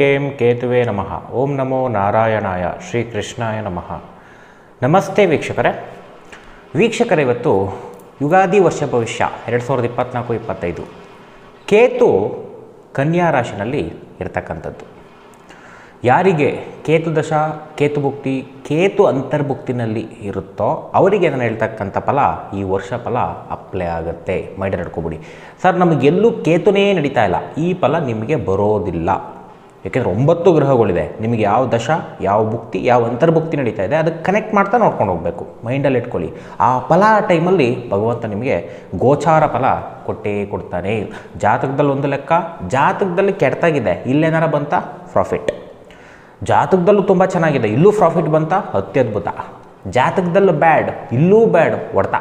ಕೇಂ ಕೇತುವೆ ನಮಃ. ಓಂ ನಮೋ ನಾರಾಯಣಾಯ ಶ್ರೀ ಕೃಷ್ಣಾಯ ನಮಃ. ನಮಸ್ತೆ ವೀಕ್ಷಕರೇ. ವೀಕ್ಷಕರೇ, ಇವತ್ತು ಯುಗಾದಿ ವರ್ಷ ಭವಿಷ್ಯ, ಎರಡು ಸಾವಿರದ ಇಪ್ಪತ್ತ್ನಾಲ್ಕು ಇಪ್ಪತ್ತೈದು. ಕೇತು ಕನ್ಯಾ ರಾಶಿನಲ್ಲಿ ಇರತಕ್ಕಂಥದ್ದು. ಯಾರಿಗೆ ಕೇತು ದಶ, ಕೇತು ಭುಕ್ತಿ, ಕೇತು ಅಂತರ್ಭುಕ್ತಿನಲ್ಲಿ ಇರುತ್ತೋ ಅವರಿಗೆ ನಾನು ಹೇಳ್ತಕ್ಕಂಥ ಫಲ ಈ ವರ್ಷ ಫಲ ಅಪ್ಲೈ ಆಗುತ್ತೆ. ಮೈಂಡ್ ನಡ್ಕೊಬಿಡಿ ಸರ್, ನಮಗೆಲ್ಲೂ ಕೇತುನೇ ನಡೀತಾ ಇಲ್ಲ. ಈ ಫಲ ನಿಮಗೆ ಬರೋದಿಲ್ಲ. ಯಾಕೆಂದರೆ ಒಂಬತ್ತು ಗ್ರಹಗಳಿದೆ ನಿಮಗೆ ಯಾವ ದಶ, ಯಾವ ಭುಕ್ತಿ, ಯಾವ ಅಂತರ್ಭುಕ್ತಿ ನಡೀತಾ ಇದೆ, ಅದಕ್ಕೆ ಕನೆಕ್ಟ್ ಮಾಡ್ತಾ ನೋಡ್ಕೊಂಡು ಹೋಗಬೇಕು. ಮೈಂಡಲ್ಲಿ ಇಟ್ಕೊಳ್ಳಿ. ಆ ಫಲ ಟೈಮಲ್ಲಿ ಭಗವಂತ ನಿಮಗೆ ಗೋಚಾರ ಫಲ ಕೊಟ್ಟೇ ಕೊಡ್ತಾನೆ. ಜಾತಕದಲ್ಲಿ ಒಂದು ಲೆಕ್ಕ, ಜಾತಕದಲ್ಲಿ ಕೆಟ್ಟದಾಗಿದೆ. ಇಲ್ಲೇನಾರ ಬಂತ? ಪ್ರಾಫಿಟ್ ಜಾತಕದಲ್ಲೂ ತುಂಬ ಚೆನ್ನಾಗಿದೆ. ಇಲ್ಲೂ ಪ್ರಾಫಿಟ್ ಬಂತ? ಅತ್ಯದ್ಭುತ. ಜಾತಕದಲ್ಲೂ ಬ್ಯಾಡ್ ಇಲ್ಲೂ ಬ್ಯಾಡ್ ಹೊಡ್ತ.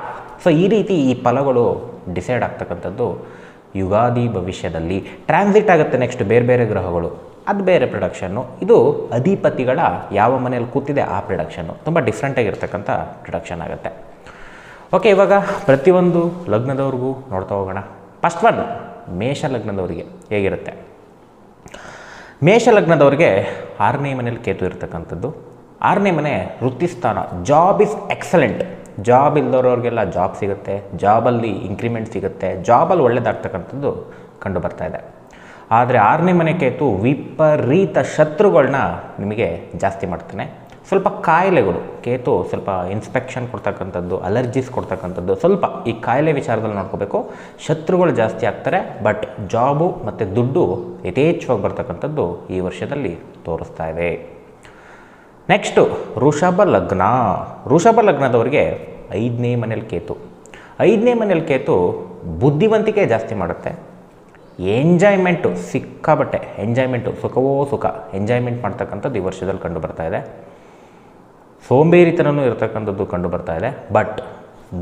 ಸೊ ಈ ರೀತಿ ಈ ಫಲಗಳು ಡಿಸೈಡ್ ಆಗ್ತಕ್ಕಂಥದ್ದು ಯುಗಾದಿ ಭವಿಷ್ಯದಲ್ಲಿ. ಟ್ರಾನ್ಸಿಟ್ ಆಗುತ್ತೆ ನೆಕ್ಸ್ಟ್ ಬೇರೆ ಬೇರೆ ಗ್ರಹಗಳು. ಅದು ಬೇರೆ ಪ್ರೊಡಕ್ಷನ್ನು ಇದು ಅಧಿಪತಿಗಳ ಯಾವ ಮನೆಯಲ್ಲಿ ಕೂತಿದೆ ಆ ಪ್ರೊಡಕ್ಷನ್ನು ತುಂಬ ಡಿಫ್ರೆಂಟಾಗಿರ್ತಕ್ಕಂಥ ಪ್ರೊಡಕ್ಷನ್ ಆಗುತ್ತೆ. ಓಕೆ ಇವಾಗ ಪ್ರತಿಯೊಂದು ಲಗ್ನದವ್ರಿಗೂ ನೋಡ್ತಾ ಹೋಗೋಣ. ಫಸ್ಟ್ ಒನ್ ಮೇಷ ಲಗ್ನದವರಿಗೆ ಹೇಗಿರುತ್ತೆ? ಮೇಷ ಲಗ್ನದವ್ರಿಗೆ ಆರನೇ ಮನೇಲಿ ಕೇತು ಇರ್ತಕ್ಕಂಥದ್ದು. ಆರನೇ ಮನೆ ವೃತ್ತಿಸ್ಥಾನ. ಜಾಬ್ ಇಸ್ ಎಕ್ಸಲೆಂಟ್ ಜಾಬ್ ಇಲ್ದವ್ರವ್ರಿಗೆಲ್ಲ ಜಾಬ್ ಸಿಗುತ್ತೆ. ಜಾಬಲ್ಲಿ ಇನ್ಕ್ರಿಮೆಂಟ್ ಸಿಗುತ್ತೆ. ಜಾಬಲ್ಲಿ ಒಳ್ಳೇದಾಗ್ತಕ್ಕಂಥದ್ದು ಕಂಡು ಬರ್ತಾ ಇದೆ. ಆದರೆ ಆರನೇ ಮನೆ ಕೇತು ವಿಪರೀತ ಶತ್ರುಗಳನ್ನ ನಿಮಗೆ ಜಾಸ್ತಿ ಮಾಡ್ತಾನೆ. ಸ್ವಲ್ಪ ಕಾಯಿಲೆಗಳು, ಕೇತು ಸ್ವಲ್ಪ ಇನ್ಸ್ಪೆಕ್ಷನ್ ಕೊಡ್ತಕ್ಕಂಥದ್ದು ಅಲರ್ಜೀಸ್ ಕೊಡ್ತಕ್ಕಂಥದ್ದು, ಸ್ವಲ್ಪ ಈ ಕಾಯಿಲೆ ವಿಚಾರದಲ್ಲಿ ನೋಡ್ಕೋಬೇಕು. ಶತ್ರುಗಳು ಜಾಸ್ತಿ ಆಗ್ತಾರೆ ಬಟ್ ಜಾಬು ಮತ್ತು ದುಡ್ಡು ಯಥೇಚ್ಛವಾಗಿ ಬರ್ತಕ್ಕಂಥದ್ದು ಈ ವರ್ಷದಲ್ಲಿ ತೋರಿಸ್ತಾ ಇದೆ. ನೆಕ್ಸ್ಟು ಋಷಭ ಲಗ್ನ. ಋಷಭ ಲಗ್ನದವರಿಗೆ ಐದನೇ ಮನೇಲಿ ಕೇತು. ಐದನೇ ಮನೇಲಿ ಕೇತು ಬುದ್ಧಿವಂತಿಕೆ ಜಾಸ್ತಿ ಮಾಡುತ್ತೆ. ಎಂಜಾಯ್ಮೆಂಟು ಸಿಕ್ಕಾಬಟ್ಟೆ ಎಂಜಾಯ್ಮೆಂಟು ಸುಖವೋ ಸುಖ. ಎಂಜಾಯ್ಮೆಂಟ್ ಮಾಡ್ತಕ್ಕಂಥದ್ದು ಈ ವರ್ಷದಲ್ಲಿ ಕಂಡು ಬರ್ತಾ ಇದೆ. ಸೋಂಬೇರಿತನೂ ಇರತಕ್ಕಂಥದ್ದು ಕಂಡು ಬರ್ತಾ ಇದೆ. ಬಟ್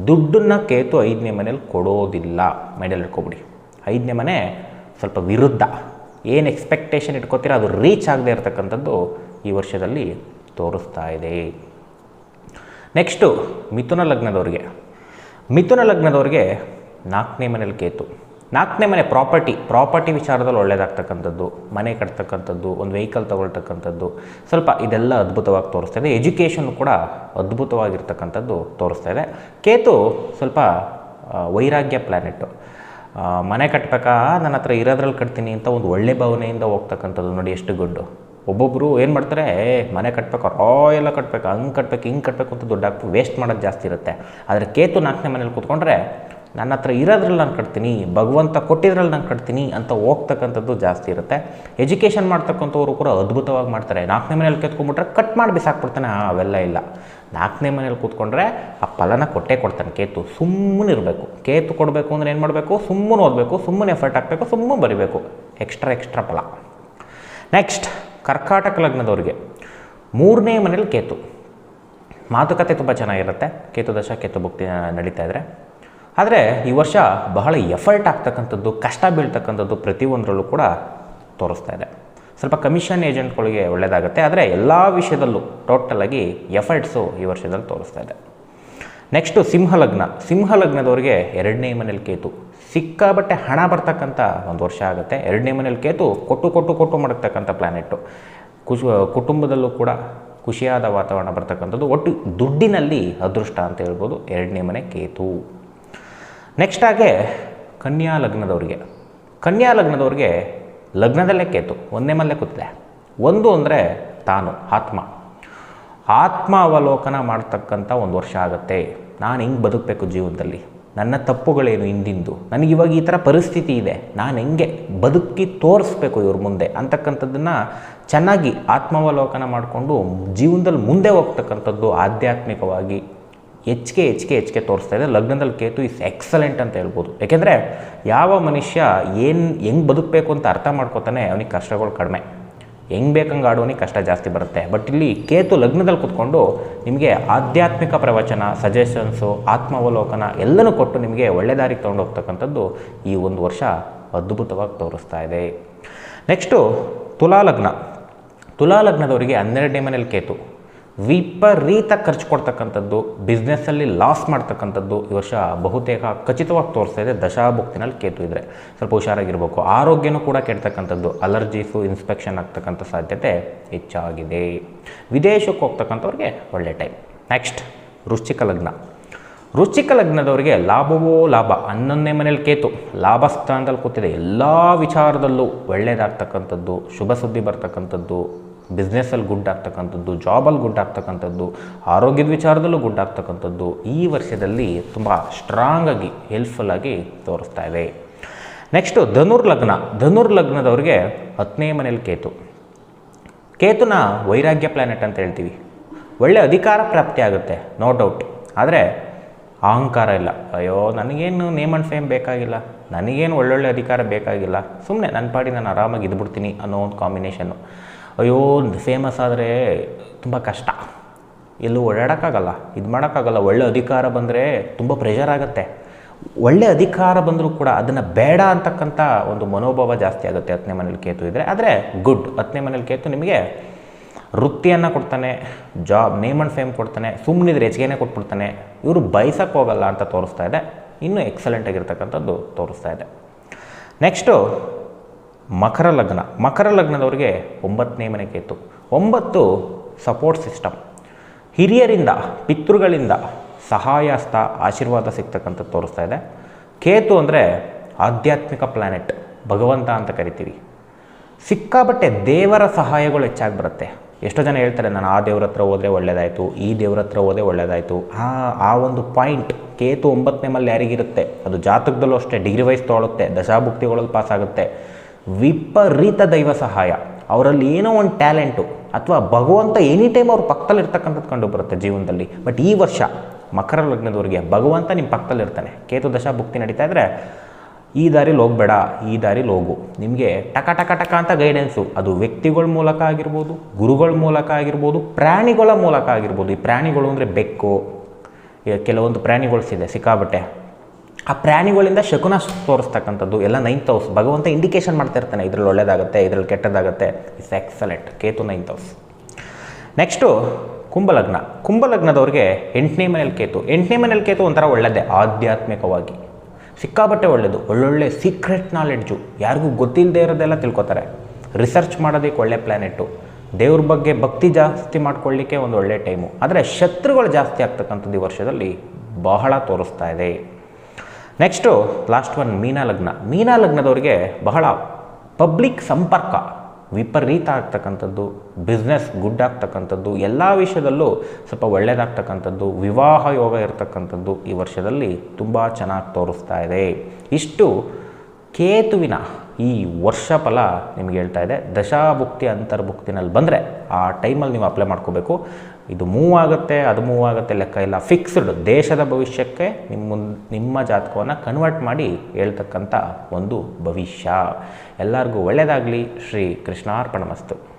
ದುಡ್ಡನ್ನು ಕೇತು ಐದನೇ ಮನೇಲಿ ಕೊಡೋದಿಲ್ಲ. ಮೈಂಡಲ್ಲಿ ಇಟ್ಕೊಬಿಡಿ. ಐದನೇ ಮನೆ ಸ್ವಲ್ಪ ವಿರುದ್ಧ. ಏನು ಎಕ್ಸ್ಪೆಕ್ಟೇಷನ್ ಇಟ್ಕೋತೀರ ಅದು ರೀಚ್ ಆಗದೆ ಇರತಕ್ಕಂಥದ್ದು ಈ ವರ್ಷದಲ್ಲಿ ತೋರಿಸ್ತಾ ಇದೆ. ನೆಕ್ಸ್ಟು ಮಿಥುನ ಲಗ್ನದವ್ರಿಗೆ. ಮಿಥುನ ಲಗ್ನದವ್ರಿಗೆ ನಾಲ್ಕನೇ ಮನೇಲಿ ಕೇತು. ನಾಲ್ಕನೇ ಮನೆ ಪ್ರಾಪರ್ಟಿ ಪ್ರಾಪರ್ಟಿ ವಿಚಾರದಲ್ಲಿ ಒಳ್ಳೇದಾಗ್ತಕ್ಕಂಥದ್ದು, ಮನೆ ಕಟ್ತಕ್ಕಂಥದ್ದು, ಒಂದು ವೆಹಿಕಲ್ ತಗೊಳ್ತಕ್ಕಂಥದ್ದು, ಸ್ವಲ್ಪ ಇದೆಲ್ಲ ಅದ್ಭುತವಾಗಿ ತೋರಿಸ್ತಾ ಇದೆ. ಎಜುಕೇಷನ್ ಕೂಡ ಅದ್ಭುತವಾಗಿರ್ತಕ್ಕಂಥದ್ದು ತೋರಿಸ್ತಾ ಇದೆ. ಕೇತು ಸ್ವಲ್ಪ ವೈರಾಗ್ಯ ಪ್ಲ್ಯಾನೆಟ್ಟು ಮನೆ ಕಟ್ಟಬೇಕಾ ನನ್ನ ಹತ್ರ ಇರೋದ್ರಲ್ಲಿ ಕಟ್ತೀನಿ ಅಂತ ಒಂದು ಒಳ್ಳೆ ಭಾವನೆಯಿಂದ ಹೋಗ್ತಕ್ಕಂಥದ್ದು ನೋಡಿ ಎಷ್ಟು ಗುಡ್ಡು. ಒಬ್ಬೊಬ್ಬರು ಏನು ಮಾಡ್ತಾರೆ? ಮನೆ ಕಟ್ಬೇಕು ಎಲ್ಲ ಕಟ್ಬೇಕು, ಹಂಗೆ ಕಟ್ಬೇಕು, ಹಿಂಗೆ ಕಟ್ಬೇಕು ಅಂತ ದುಡ್ಡು ವೇಸ್ಟ್ ಮಾಡೋದು ಜಾಸ್ತಿ ಇರುತ್ತೆ. ಆದರೆ ಕೇತು ನಾಲ್ಕನೇ ಮನೇಲಿ ಕೂತ್ಕೊಂಡ್ರೆ ನನ್ನ ಹತ್ರ ಇರೋದ್ರಲ್ಲಿ ನಾನು ಕಟ್ತೀನಿ, ಭಗವಂತ ಕೊಟ್ಟಿದ್ರಲ್ಲಿ ನಾನು ಕಟ್ತೀನಿ ಅಂತ ಹೋಗ್ತಕ್ಕಂಥದ್ದು ಜಾಸ್ತಿ ಇರುತ್ತೆ. ಎಜುಕೇಷನ್ ಮಾಡ್ತಕ್ಕಂಥವ್ರು ಕೂಡ ಅದ್ಭುತವಾಗಿ ಮಾಡ್ತಾರೆ. ನಾಲ್ಕನೇ ಮನೇಲಿ ಕೆತ್ಕೊಂಡ್ಬಿಟ್ರೆ ಕಟ್ ಮಾಡಿ ಬಿಸಾಕ್ಬಿಡ್ತಾನೆ ಅವೆಲ್ಲ ಇಲ್ಲ. ನಾಲ್ಕನೇ ಮನೇಲಿ ಕೂತ್ಕೊಂಡ್ರೆ ಆ ಫಲನ ಕೊಟ್ಟೇ ಕೊಡ್ತಾನೆ ಕೇತು. ಸುಮ್ಮನೆ ಇರಬೇಕು. ಕೇತು ಕೊಡಬೇಕು ಅಂದರೆ ಏನು ಮಾಡಬೇಕು? ಸುಮ್ಮನೆ ಓದಬೇಕು, ಸುಮ್ಮನೆ ಎಫರ್ಟ್ ಹಾಕಬೇಕು, ಸುಮ್ಮನೆ ಬರಿಬೇಕು. ಎಕ್ಸ್ಟ್ರಾ ಎಕ್ಸ್ಟ್ರಾ ಫಲ. ನೆಕ್ಸ್ಟ್ ಕರ್ಕಾಟಕ ಲಗ್ನದವ್ರಿಗೆ. ಮೂರನೇ ಮನೇಲಿ ಕೇತು. ಮಾತುಕತೆ ತುಂಬ ಚೆನ್ನಾಗಿರುತ್ತೆ. ಕೇತು ದಶ, ಕೇತು ಭಕ್ತಿ ನಡೀತಾ ಇದ್ದರೆ ಆದರೆ ಈ ವರ್ಷ ಬಹಳ ಎಫರ್ಟ್ ಆಗ್ತಕ್ಕಂಥದ್ದು, ಕಷ್ಟ ಬೀಳ್ತಕ್ಕಂಥದ್ದು ಪ್ರತಿಯೊಂದರಲ್ಲೂ ಕೂಡ ತೋರಿಸ್ತಾ ಇದೆ. ಸ್ವಲ್ಪ ಕಮಿಷನ್ ಏಜೆಂಟ್ಗಳಿಗೆ ಒಳ್ಳೆಯದಾಗುತ್ತೆ ಆದರೆ ಎಲ್ಲ ವಿಷಯದಲ್ಲೂ ಟೋಟಲಾಗಿ ಎಫರ್ಟ್ಸು ಈ ವರ್ಷದಲ್ಲಿ ತೋರಿಸ್ತಾ ಇದೆ. ನೆಕ್ಸ್ಟು ಸಿಂಹಲಗ್ನ ಸಿಂಹಲಗ್ನದವ್ರಿಗೆ ಎರಡನೇ ಮನೇಲಿ ಕೇತು. ಸಿಕ್ಕಾಬಟ್ಟೆ ಹಣ ಬರ್ತಕ್ಕಂಥ ಒಂದು ವರ್ಷ ಆಗುತ್ತೆ. ಎರಡನೇ ಮನೇಲಿ ಕೇತು, ಕೊಟ್ಟು ಕೊಟ್ಟು ಕೊಟ್ಟು ಮಾಡತಕ್ಕಂಥ ಪ್ಲ್ಯಾನೆಟ್ಟು ಕುಶ್, ಕುಟುಂಬದಲ್ಲೂ ಕೂಡ ಖುಷಿಯಾದ ವಾತಾವರಣ ಬರ್ತಕ್ಕಂಥದ್ದು. ಒಟ್ಟು ದುಡ್ಡಿನಲ್ಲಿ ಅದೃಷ್ಟ ಅಂತ ಹೇಳ್ಬೋದು. ಎರಡನೇ ಮನೆ ಕೇತು. ನೆಕ್ಸ್ಟ್ ಹಾಗೆ ಕನ್ಯಾ ಲಗ್ನದವ್ರಿಗೆ. ಕನ್ಯಾ ಲಗ್ನದವ್ರಿಗೆ ಲಗ್ನದಲ್ಲೇ ಕೇತು, ಒಂದೇ ಮಲ್ಲೇ ಕೂತಿದೆ. ಒಂದು ಅಂದರೆ ತಾನು, ಆತ್ಮ. ಆತ್ಮ ಅವಲೋಕನ ಮಾಡ್ತಕ್ಕಂಥ ಒಂದು ವರ್ಷ ಆಗುತ್ತೆ. ನಾನು ಹೆಂಗೆ ಬದುಕಬೇಕು ಜೀವನದಲ್ಲಿ? ನನ್ನ ತಪ್ಪುಗಳೇನು ಹಿಂದಿಂದು ನನಗಿವಾಗ ಈ ಥರ ಪರಿಸ್ಥಿತಿ ಇದೆ. ನಾನು ಹೆಂಗೆ ಬದುಕಿ ತೋರಿಸ್ಬೇಕು ಇವ್ರ ಮುಂದೆ ಅಂತಕ್ಕಂಥದ್ದನ್ನು ಚೆನ್ನಾಗಿ ಆತ್ಮಾವಲೋಕನ ಮಾಡಿಕೊಂಡು ಜೀವನದಲ್ಲಿ ಮುಂದೆ ಹೋಗ್ತಕ್ಕಂಥದ್ದು ಆಧ್ಯಾತ್ಮಿಕವಾಗಿ ಹೆಚ್ಚಿಗೆ ಹೆಚ್ಚಿಗೆ ಹೆಚ್ಚಿಗೆ ತೋರಿಸ್ತಾ ಇದೆ. ಲಗ್ನದಲ್ಲಿ ಕೇತು ಇಸ್ ಎಕ್ಸಲೆಂಟ್ ಅಂತ ಹೇಳ್ಬೋದು. ಯಾಕೆಂದರೆ ಯಾವ ಮನುಷ್ಯ ಏನು, ಹೆಂಗೆ ಬದುಕಬೇಕು ಅಂತ ಅರ್ಥ ಮಾಡ್ಕೋತಾನೆ ಅವನಿಗೆ ಕಷ್ಟಗಳು ಕಡಿಮೆ. ಹೆಂಗೆ ಬೇಕಂಗೆ ಆಡೋನಿಗೆ ಕಷ್ಟ ಜಾಸ್ತಿ ಬರುತ್ತೆ. ಬಟ್ ಇಲ್ಲಿ ಕೇತು ಲಗ್ನದಲ್ಲಿ ಕೂತ್ಕೊಂಡು ನಿಮಗೆ ಆಧ್ಯಾತ್ಮಿಕ ಪ್ರವಚನ ಸಜೆಷನ್ಸು ಆತ್ಮಾವಲೋಕನ ಎಲ್ಲನೂ ಕೊಟ್ಟು ನಿಮಗೆ ಒಳ್ಳೆ ದಾರಿಗೆ ತೊಗೊಂಡು ಹೋಗ್ತಕ್ಕಂಥದ್ದು ಈ ಒಂದು ವರ್ಷ ಅದ್ಭುತವಾಗಿ ತೋರಿಸ್ತಾ ಇದೆ. ನೆಕ್ಸ್ಟು ತುಲಾ ಲಗ್ನ ತುಲಾ ಲಗ್ನದವರಿಗೆ ಹನ್ನೆರಡನೇ ಮನೇಲಿ ಕೇತು. ವಿಪರೀತ ಖರ್ಚು ಕೊಡ್ತಕ್ಕಂಥದ್ದು ಬಿಸ್ನೆಸ್ಸಲ್ಲಿ ಲಾಸ್ ಮಾಡ್ತಕ್ಕಂಥದ್ದು ಈ ವರ್ಷ ಬಹುತೇಕ ಖಚಿತವಾಗಿ ತೋರಿಸ್ತಾ ಇದೆ ದಶಾಭುಕ್ತಿನಲ್ಲಿ ಕೇತು ಇದ್ದರೆ ಸ್ವಲ್ಪ ಹುಷಾರಾಗಿರಬೇಕು. ಆರೋಗ್ಯನೂ ಕೂಡ ಕೆಡ್ತಕ್ಕಂಥದ್ದು ಅಲರ್ಜೀಸು ಇನ್ಸ್ಪೆಕ್ಷನ್ ಆಗ್ತಕ್ಕಂಥ ಸಾಧ್ಯತೆ ಹೆಚ್ಚಾಗಿದೆ. ವಿದೇಶಕ್ಕೆ ಹೋಗ್ತಕ್ಕಂಥವ್ರಿಗೆ ಒಳ್ಳೆ ಟೈಮ್ ನೆಕ್ಸ್ಟ್ ರುಚಿಕ ಲಗ್ನ. ರುಚಿಕ ಲಗ್ನದವರಿಗೆ ಲಾಭವೋ ಲಾಭ? ಹನ್ನೊಂದನೇ ಮನೇಲಿ ಕೇತು. ಲಾಭ ಸ್ಥಾನದಲ್ಲಿ ಕೂತಿದೆ. ಎಲ್ಲ ವಿಚಾರದಲ್ಲೂ ಒಳ್ಳೆಯದಾಗ್ತಕ್ಕಂಥದ್ದು ಶುಭ ಸುದ್ದಿ ಬರ್ತಕ್ಕಂಥದ್ದು ಬಿಸ್ನೆಸ್ಸಲ್ಲಿ ಗುಡ್ ಆಗ್ತಕ್ಕಂಥದ್ದು ಜಾಬಲ್ಲಿ ಗುಡ್ ಆಗ್ತಕ್ಕಂಥದ್ದು ಆರೋಗ್ಯದ ವಿಚಾರದಲ್ಲೂ ಗುಡ್ ಆಗ್ತಕ್ಕಂಥದ್ದು ಈ ವರ್ಷದಲ್ಲಿ ತುಂಬ ಸ್ಟ್ರಾಂಗಾಗಿ ಹೆಲ್ಪ್ಫುಲ್ಲಾಗಿ ತೋರಿಸ್ತಾ ಇದೆ. ನೆಕ್ಸ್ಟು ಧನುರ್ಲಗ್ನ ಲಗ್ನ. ಧನುರ್ ಲಗ್ನದವ್ರಿಗೆ ಹತ್ತನೇ ಮನೇಲಿ ಕೇತು. ಕೇತುನ ವೈರಾಗ್ಯ ಪ್ಲ್ಯಾನೆಟ್ ಅಂತ ಹೇಳ್ತೀವಿ. ಒಳ್ಳೆ ಅಧಿಕಾರ ಪ್ರಾಪ್ತಿ ಆಗುತ್ತೆ ನೋ ಡೌಟ್ ಆದರೆ ಅಹಂಕಾರ ಇಲ್ಲ. ಅಯ್ಯೋ, ನನಗೇನು ನೇಮ್ ಆ್ಯಂಡ್ ಫೇಮ್ ಬೇಕಾಗಿಲ್ಲ? ನನಗೇನು ಒಳ್ಳೊಳ್ಳೆ ಅಧಿಕಾರ ಬೇಕಾಗಿಲ್ಲ? ಸುಮ್ಮನೆ ನನ್ನ ಪಾಡಿ ನಾನು ಆರಾಮಾಗಿ ಇದ್ಬಿಡ್ತೀನಿ ಅನ್ನೋ ಒಂದು ಕಾಂಬಿನೇಷನ್ನು ಅಯ್ಯೋ ಫೇಮಸ್ ಆದರೆ ತುಂಬ ಕಷ್ಟ. ಎಲ್ಲೂ ಓಡಾಡೋಕ್ಕಾಗಲ್ಲ, ಇದು ಮಾಡೋಕ್ಕಾಗಲ್ಲ. ಒಳ್ಳೆ ಅಧಿಕಾರ ಬಂದರೆ ತುಂಬ ಪ್ರೆಷರ್ ಆಗುತ್ತೆ. ಒಳ್ಳೆ ಅಧಿಕಾರ ಬಂದರೂ ಕೂಡ ಅದನ್ನು ಬೇಡ ಅಂತಕ್ಕಂಥ ಒಂದು ಮನೋಭಾವ ಜಾಸ್ತಿ ಆಗುತ್ತೆ ಹತ್ತನೇ ಮನೇಲಿ ಕೇತು ಇದ್ದರೆ ಆದರೆ ಗುಡ್ ಹತ್ತನೇ ಮನೇಲಿ ಕೇತು ನಿಮಗೆ ವೃತ್ತಿಯನ್ನು ಕೊಡ್ತಾನೆ ಜಾಬ್ ನೇಮ್ ಆ್ಯಂಡ್ ಫೇಮ್ ಕೊಡ್ತಾನೆ ಸುಮ್ಮನಿದ್ರೆ ಹೆಚ್ಚಿಗೆನೇ ಕೊಟ್ಬಿಡ್ತಾನೆ. ಇವರು ಬಯಸಕ್ಕೆ ಹೋಗಲ್ಲ ಅಂತ ತೋರಿಸ್ತಾ ಇದೆ. ಇನ್ನೂ ಎಕ್ಸಲೆಂಟ್ ಆಗಿರ್ತಕ್ಕಂಥದ್ದು ತೋರಿಸ್ತಾ ಇದೆ. ನೆಕ್ಸ್ಟು ಮಕರ ಲಗ್ನ. ಮಕರ ಲಗ್ನದವ್ರಿಗೆ ಒಂಬತ್ತನೇ ಮನೆ ಕೇತು. ಒಂಬತ್ತು ಸಪೋರ್ಟ್ ಸಿಸ್ಟಮ್ ಹಿರಿಯರಿಂದ, ಪಿತೃಗಳಿಂದ ಸಹಾಯಸ್ಥ, ಆಶೀರ್ವಾದ ಸಿಗ್ತಕ್ಕಂಥದ್ದು ತೋರಿಸ್ತಾ ಇದೆ. ಕೇತು ಅಂದರೆ ಆಧ್ಯಾತ್ಮಿಕ ಪ್ಲ್ಯಾನೆಟ್ ಭಗವಂತ ಅಂತ ಕರಿತೀವಿ. ಸಿಕ್ಕಾಬಟ್ಟೆ ದೇವರ ಸಹಾಯಗಳು ಹೆಚ್ಚಾಗಿ ಬರುತ್ತೆ. ಎಷ್ಟೋ ಜನ ಹೇಳ್ತಾರೆ, ನಾನು ಆ ದೇವ್ರ ಹತ್ರ ಹೋದರೆ ಒಳ್ಳೆಯದಾಯಿತು ಈ ದೇವ್ರ ಹತ್ರ ಹೋದರೆ ಒಳ್ಳೆಯದಾಯಿತು ಆ ಆ ಒಂದು ಪಾಯಿಂಟ್ ಕೇತು ಒಂಬತ್ತನೇ ಮಲ್ಲಿ ಯಾರಿಗಿರುತ್ತೆ? ಅದು ಜಾತಕದಲ್ಲೂ ಅಷ್ಟೇ ಡಿಗ್ರಿ ವೈಸ್ ತೊಗೊಳುತ್ತೆ ದಶಾಭುಕ್ತಿಗಳಲ್ಲಿ ಪಾಸ್ ಆಗುತ್ತೆ. ವಿಪರೀತ ದೈವ ಸಹಾಯ. ಅವರಲ್ಲಿ ಏನೋ ಒಂದು ಟ್ಯಾಲೆಂಟು ಅಥವಾ ಭಗವಂತ ಎನಿ ಟೈಮ್ ಅವ್ರ ಪಕ್ಕದಲ್ಲಿ ಇರ್ತಕ್ಕಂಥದ್ದು ಕಂಡು ಬರುತ್ತೆ ಜೀವನದಲ್ಲಿ. ಬಟ್ ಈ ವರ್ಷ ಮಕರ ಲಗ್ನದವರಿಗೆ ಭಗವಂತ ನಿಮ್ಮ ಪಕ್ಕದಲ್ಲಿ ಇರ್ತಾನೆ. ಕೇತು ದಶಾಭುಕ್ತಿ ನಡೀತಾ ಇದ್ರೆ ಈ ದಾರಿಲಿ ಹೋಗಬೇಡ, ಈ ದಾರಿಲಿ ಹೋಗು. ನಿಮಗೆ ಟಕ ಟಕ ಟಕ ಅಂತ ಗೈಡೆನ್ಸು ಅದು ವ್ಯಕ್ತಿಗಳ ಮೂಲಕ ಆಗಿರ್ಬೋದು, ಗುರುಗಳ ಮೂಲಕ ಆಗಿರ್ಬೋದು, ಪ್ರಾಣಿಗಳ ಮೂಲಕ ಆಗಿರ್ಬೋದು. ಈ ಪ್ರಾಣಿಗಳು ಅಂದರೆ ಬೆಕ್ಕು. ಕೆಲವೊಂದು ಪ್ರಾಣಿಗಳು ಸಿದೆ ಸಿಕ್ಕಾಬಟ್ಟೆ ಆ ಪ್ರಾಣಿಗಳಿಂದ ಶಕುನ ತೋರಿಸ್ತಕ್ಕಂಥದ್ದು, ಎಲ್ಲ ನೈನ್ತ್ ಹೌಸ್ ಭಗವಂತ ಇಂಡಿಕೇಶನ್ ಮಾಡ್ತಾ ಇರ್ತಾನೆ, ಇದ್ರಲ್ಲಿ ಒಳ್ಳೇದಾಗುತ್ತೆ, ಇದ್ರಲ್ಲಿ ಕೆಟ್ಟದಾಗುತ್ತೆ. It's excellent Ketu ninth house next ಕುಂಭಲಗ್ನ. ಕುಂಭಲಗ್ನದವ್ರಿಗೆ ಎಂಟನೇ ಮನೇಲಿ ಕೇತು. ಎಂಟನೇ ಮನೇಲಿ ಕೇತು ಒಂಥರ ಒಳ್ಳೆಯದೇ ಆಧ್ಯಾತ್ಮಿಕವಾಗಿ. ಸಿಕ್ಕಾಬಟ್ಟೆ ಒಳ್ಳೆಯದು ಒಳ್ಳೊಳ್ಳೆ ಸೀಕ್ರೆಟ್ ನಾಲೆಡ್ಜು ಯಾರಿಗೂ ಗೊತ್ತಿಲ್ಲದೆ ಇರೋದೆಲ್ಲ ತಿಳ್ಕೊತಾರೆ. ರಿಸರ್ಚ್ ಮಾಡೋದಕ್ಕೆ ಒಳ್ಳೆ ಪ್ಲ್ಯಾನೆಟ್ಟು ದೇವ್ರ ಬಗ್ಗೆ ಭಕ್ತಿ ಜಾಸ್ತಿ ಮಾಡ್ಕೊಳ್ಳಿಕ್ಕೆ ಒಂದು ಒಳ್ಳೆ ಟೈಮು ಆದರೆ ಶತ್ರುಗಳು ಜಾಸ್ತಿ ಆಗ್ತಕ್ಕಂಥದ್ದು ಈ ವರ್ಷದಲ್ಲಿ ಬಹಳ ತೋರಿಸ್ತಾ ಇದೆ. ನೆಕ್ಸ್ಟು ಲಾಸ್ಟ್ ಒನ್ ಮೀನಾ ಲಗ್ನ ಮೀನಾ ಲಗ್ನದವ್ರಿಗೆ ಬಹಳ ಪಬ್ಲಿಕ್ ಸಂಪರ್ಕ ವಿಪರೀತ ಆಗ್ತಕ್ಕಂಥದ್ದು ಬಿಸ್ನೆಸ್ ಗುಡ್ ಆಗ್ತಕ್ಕಂಥದ್ದು ಎಲ್ಲ ವಿಷಯದಲ್ಲೂ ಸ್ವಲ್ಪ ಒಳ್ಳೆಯದಾಗ್ತಕ್ಕಂಥದ್ದು ವಿವಾಹ ಯೋಗ ಇರತಕ್ಕಂಥದ್ದು ಈ ವರ್ಷದಲ್ಲಿ ತುಂಬ ಚೆನ್ನಾಗಿ ತೋರಿಸ್ತಾ ಇದೆ. ಇಷ್ಟು ಕೇತುವಿನ ಈ ವರ್ಷ ಫಲ ನಿಮ್ಗೆ ಹೇಳ್ತಾ ಇದೆ. ದಶಾಭುಕ್ತಿ ಅಂತರ್ಭುಕ್ತಿನಲ್ಲಿ ಬಂದರೆ ಆ ಟೈಮಲ್ಲಿ ನೀವು ಅಪ್ಲೈ ಮಾಡ್ಕೋಬೇಕು. ಇದು ಮೂವ್ ಆಗುತ್ತೆ, ಅದು ಮೂವ್ ಆಗುತ್ತೆ ಲೆಕ್ಕ ಇಲ್ಲ. ಫಿಕ್ಸ್ಡ್ ದೇಶದ ಭವಿಷ್ಯಕ್ಕೆ ನಿಮ್ಮ ನಿಮ್ಮ ಜಾತಕವನ್ನು ಕನ್ವರ್ಟ್ ಮಾಡಿ ಹೇಳ್ತಕ್ಕಂಥ ಒಂದು ಭವಿಷ್ಯ. ಎಲ್ಲರಿಗೂ ಒಳ್ಳೆಯದಾಗಲಿ ಶ್ರೀ ಕೃಷ್ಣಾರ್ಪಣಮಸ್ತು